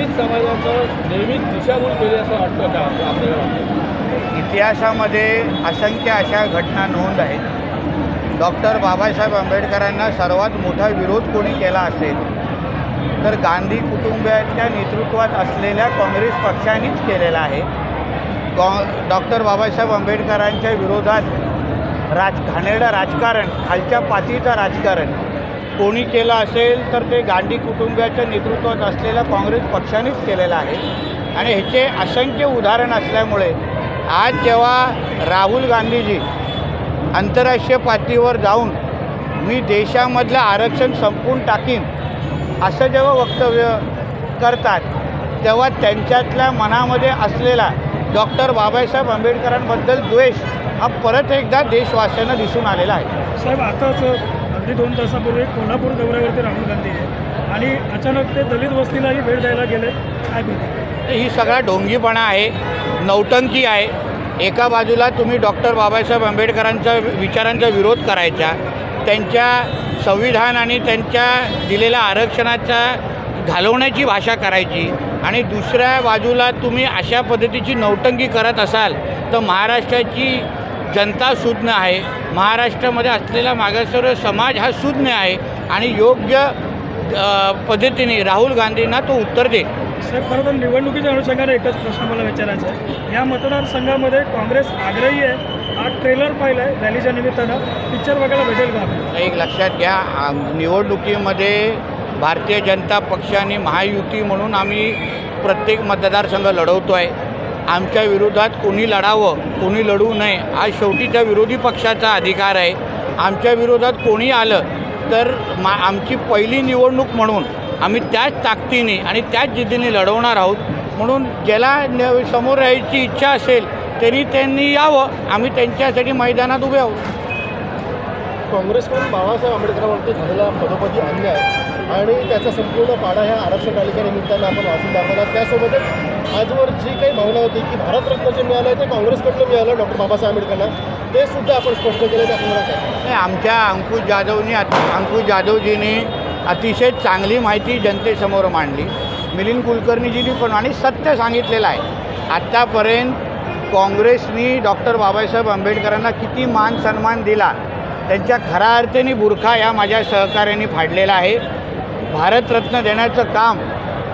दलित समाजाचं नेहमीच दिशाभूल केली असं वाटतं का? आपल्याला वाटतं. इतिहासामध्ये असंख्य अशा घटना नोंद आहेत. डॉक्टर बाबासाहेब आंबेडकरांना सर्वात मोठा विरोध कोणी केला असेल तर गांधी कुटुंबाच्या नेतृत्वात असलेल्या काँग्रेस पक्षानेच केलेला आहे. कॉ डॉक्टर बाबासाहेब आंबेडकरांच्या विरोधात राज घाणेरडं राजकारण खालच्या पातळीचं राजकारण कोणी केलं असेल तर ते गांधी कुटुंबाच्या नेतृत्वात असलेल्या काँग्रेस पक्षानेच केलेलं आहे. आणि ह्याचे असंख्य उदाहरण असल्यामुळे आज जेव्हा राहुल गांधीजी आंतरराष्ट्रीय पातळीवर जाऊन मी देशामधलं आरक्षण संपून टाकीन असं जेव्हा वक्तव्य करतात तेव्हा त्यांच्यातल्या मनामध्ये असलेला डॉक्टर बाबासाहेब आंबेडकरांबद्दल द्वेष हा परत एकदा देशवासियांना दिसून आलेला आहे. साहेब आताच अगदी दोन तासापूर्वी कोल्हापूर दौऱ्यावरती राहुल गांधी आहे. आणि अचानक ते दलित वस्तीलाही भेट द्यायला गेले. काय ही सगळा ढोंगीपणा आहे नौटंकी आहे. एका बाजूला तुम्ही डॉक्टर बाबासाहेब आंबेडकरांचा विचारांचा विरोध करायचा त्यांच्या संविधान आणि त्यांच्या दिलेल्या आरक्षणाचा घालवण्याची भाषा करायची आणि दुसऱ्या बाजूला तुम्ही अशा पद्धतीची नौटंकी करत असाल तर महाराष्ट्राची जनता सुज्ञ आहे. महाराष्ट्रामध्ये असलेला मागासवर्गीय समाज हा सुज्ञ आहे आणि योग्य पद्धतीने राहुल गांधींना तो उत्तर दे साहेब खरं तर निवडणुकीच्या अनुषंगाने एकच प्रश्न मला विचारायचा आहे. या मतदारसंघामध्ये काँग्रेस आग्रही आहे. हा ट्रेलर पाहिला आहे रॅलीच्या निमित्तानं. पिक्चर बघायला भेटेल का? एक लक्षात घ्या निवडणुकीमध्ये भारतीय जनता पक्षाने महायुती म्हणून आम्ही प्रत्येक मतदारसंघ लढवतो आहे आमच्या विरोधात कोणी लढावं कोणी लढू नये हा शेवटी त्या विरोधी पक्षाचा अधिकार आहे. आमच्या विरोधात कोणी आलं तर मा आमची पहिली निवडणूक म्हणून आम्ही त्याच ताकदीने आणि त्याच जिद्दीने लढवणार आहोत. म्हणून ज्याला न समोर राहायची इच्छा असेल त्यांनी त्यांनी यावं. आम्ही त्यांच्यासाठी मैदानात उभे आहोत. काँग्रेसकडून बाबासाहेब आंबेडकरांवरती झालेला पदोपदी अन्याय आणि त्याचा संपूर्ण पाडा ह्या आरक्षण तालिकेनिमित्तानं आपण वाचून दाखवला त्यासोबतच आजवर जी काही भावना होती की भारतरत्न जे मिळालं ते काँग्रेसकडनं मिळालं डॉक्टर बाबासाहेब आंबेडकरांना. ते सुद्धा आपण स्पष्ट केलं त्या नाही आमच्या अंकुश जाधवनी अंकुश जाधवजींनी अतिशय चांगली माहिती जनतेसमोर मांडली. मिलिंद कुलकर्णीजींनी पण आणि सत्य सांगितलेलं आहे. आत्तापर्यंत काँग्रेसनी डॉक्टर बाबासाहेब आंबेडकरांना किती मान सन्मान दिला त्यांच्या खऱ्या अर्थाने बुरखा या माझ्या सहकार्याने फाडलेला आहे. भारतरत्न देण्याचं काम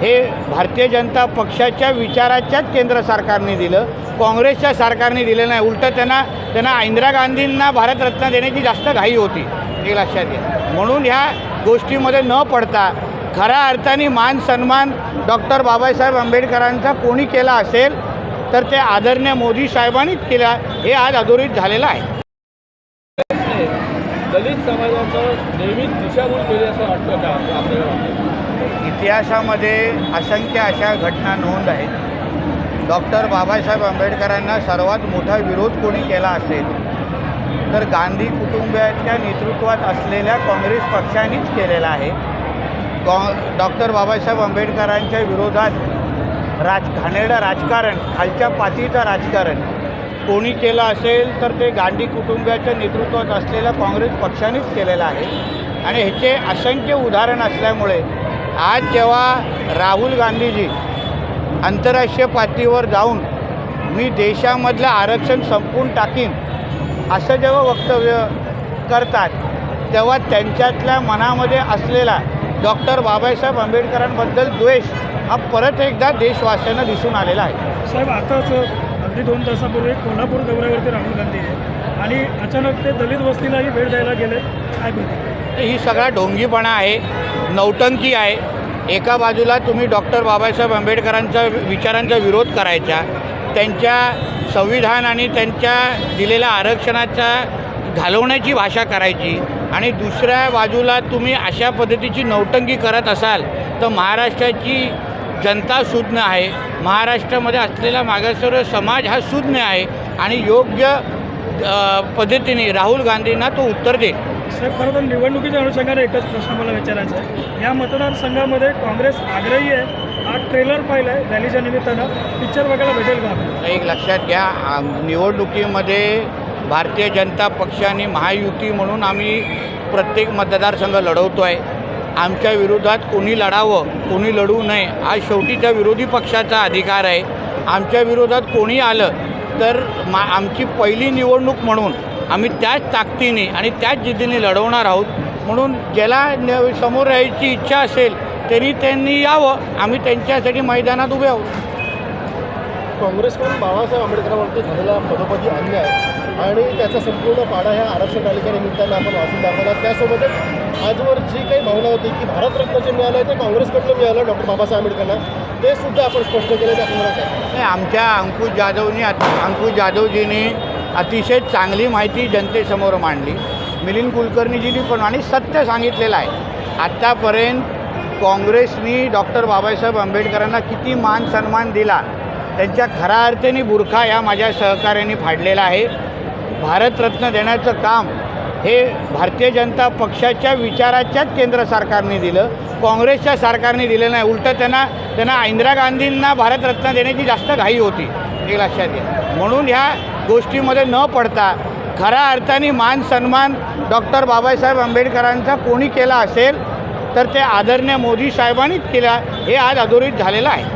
हे भारतीय जनता पक्षाच्या विचाराच्याच केंद्र सरकारने दिलं काँग्रेसच्या सरकारने दिलं नाही. उलटं त्यांना त्यांना इंदिरा गांधींना भारतरत्न देण्याची जास्त घाई होती. हे लक्षात घ्या. म्हणून ह्या गोष्टीमध्ये न पडता खऱ्या अर्थाने मान सन्मान डॉक्टर बाबासाहेब आंबेडकरांचा कोणी केला असेल तर ते आदरणीय मोदी साहेबांनीच केला हे आज अधोरित झालेलं आहे. दलित समाजाचं नेहमीच दिशाभूल केली असं वाटतं का? आपल्याला वाटतं. इतिहासामध्ये असंख्य अशा घटना नोंद आहेत. डॉक्टर बाबासाहेब आंबेडकरांना सर्वात मोठा विरोध कोणी केला असेल तर गांधी कुटुंबाच्या नेतृत्वात असलेल्या काँग्रेस पक्षानेच केलेला आहे. कॉ डॉक्टर बाबासाहेब आंबेडकरांच्या विरोधात राज घाणेरडं राजकारण खालच्या पातळीचं राजकारण कोणी केलं असेल तर ते गांधी कुटुंबाच्या नेतृत्वात असलेल्या काँग्रेस पक्षानेच केलेलं आहे. आणि ह्याचे असंख्य उदाहरण असल्यामुळे आज जेव्हा राहुल गांधीजी आंतरराष्ट्रीय पातळीवर जाऊन मी देशामधलं आरक्षण संपवून टाकीन असं जेव्हा वक्तव्य करतात तेव्हा त्यांच्यातल्या मनामध्ये असलेला डॉक्टर बाबासाहेब आंबेडकरांबद्दल द्वेष हा परत एकदा देशवासियांना दिसून आलेला आहे. साहेब आताच अगदी दोन तासापूर्वी कोल्हापूर दौऱ्यावरती राहुल गांधी आहे आणि अचानक ते दलित वस्तीलाही भेट द्यायला गेले. काय ही सगळा ढोंगीपणा आहे नौटंकी आहे. एका बाजूला तुम्ही डॉक्टर बाबासाहेब आंबेडकरांचा विचारांचा विरोध करायचा त्यांच्या संविधान आणि त्यांच्या दिलेल्या आरक्षणाचा घालवण्याची भाषा करायची आणि दुसऱ्या बाजूला तुम्ही अशा पद्धतीची नौटंकी करत असाल तर महाराष्ट्राची जनता सुज्ञ आहे. महाराष्ट्रामध्ये असलेला मागासवर्गीय समाज हा सुज्ञ आहे आणि योग्य पद्धतीने राहुल गांधींना तो उत्तर देईल. साहेब खरं तर निवडणुकीच्या अनुषंगाने एकच प्रश्न मला विचारायचा आहे. या मतदारसंघामध्ये काँग्रेस आग्रही आहे. आज ट्रेलर पाहिलं आहे रॅलीच्या निमित्तानं. पिक्चर बघायला भेटेल का? एक लक्षात घ्या निवडणुकीमध्ये भारतीय जनता पक्ष आणि महायुती म्हणून आम्ही प्रत्येक मतदारसंघ लढवतो आहे आमच्या विरोधात कोणी लढावं कोणी लढू नये हा शेवटी त्या विरोधी पक्षाचा अधिकार आहे. आमच्या विरोधात कोणी आलं तर मा आमची पहिली निवडणूक म्हणून आम्ही त्याच ताकदीने आणि त्याच जिद्दीने लढवणार आहोत. म्हणून ज्याला न समोर यायची इच्छा असेल तरी त्यांनी यावं. आम्ही त्यांच्यासाठी मैदानात उभे आहोत. काँग्रेसकडून बाबासाहेब आंबेडकरांवरती झालेला पदोपदी अन्याय आणि त्याचा संपूर्ण पाडा ह्या आरक्षण तालिकेनिमित्तानं आपण वाचून दाखवला. त्यासोबतच आजवर जी काही भावना होती की भारतरत्न जे मिळालं आहे ते काँग्रेसकडनं मिळालं डॉक्टर बाबासाहेब आंबेडकरना. ते सुद्धा आपण स्पष्ट केलं त्या संदर्भात. नाही आमच्या अंकुश जाधवनी अंकुश जाधवजींनी अतिशय चांगली माहिती जनतेसमोर मांडली. मिलिंद कुलकर्णीजींनी पण आणि सत्य सांगितलेलं आहे. आत्तापर्यंत काँग्रेसनी डॉक्टर बाबासाहेब आंबेडकरांना किती मान सन्मान दिला त्यांच्या खऱ्या अर्थाने बुरखा या माझ्या सहकार्याने फाडलेला आहे. भारतरत्न देण्याचं काम हे भारतीय जनता पक्षाच्या विचाराच्याच केंद्र सरकारने दिलं काँग्रेसच्या सरकारने दिलं नाही. उलटं त्यांना त्यांना इंदिरा गांधींना भारतरत्न देण्याची जास्त घाई होती. हे लक्षात घ्या. म्हणून ह्या गोष्टीमध्ये न पडता खऱ्या अर्थाने मान सन्मान डॉक्टर बाबासाहेब आंबेडकरांचा कोणी केला असेल तर ते आदरणीय मोदी साहेबांनीच केला हे आज अधोरित झालेलं आहे.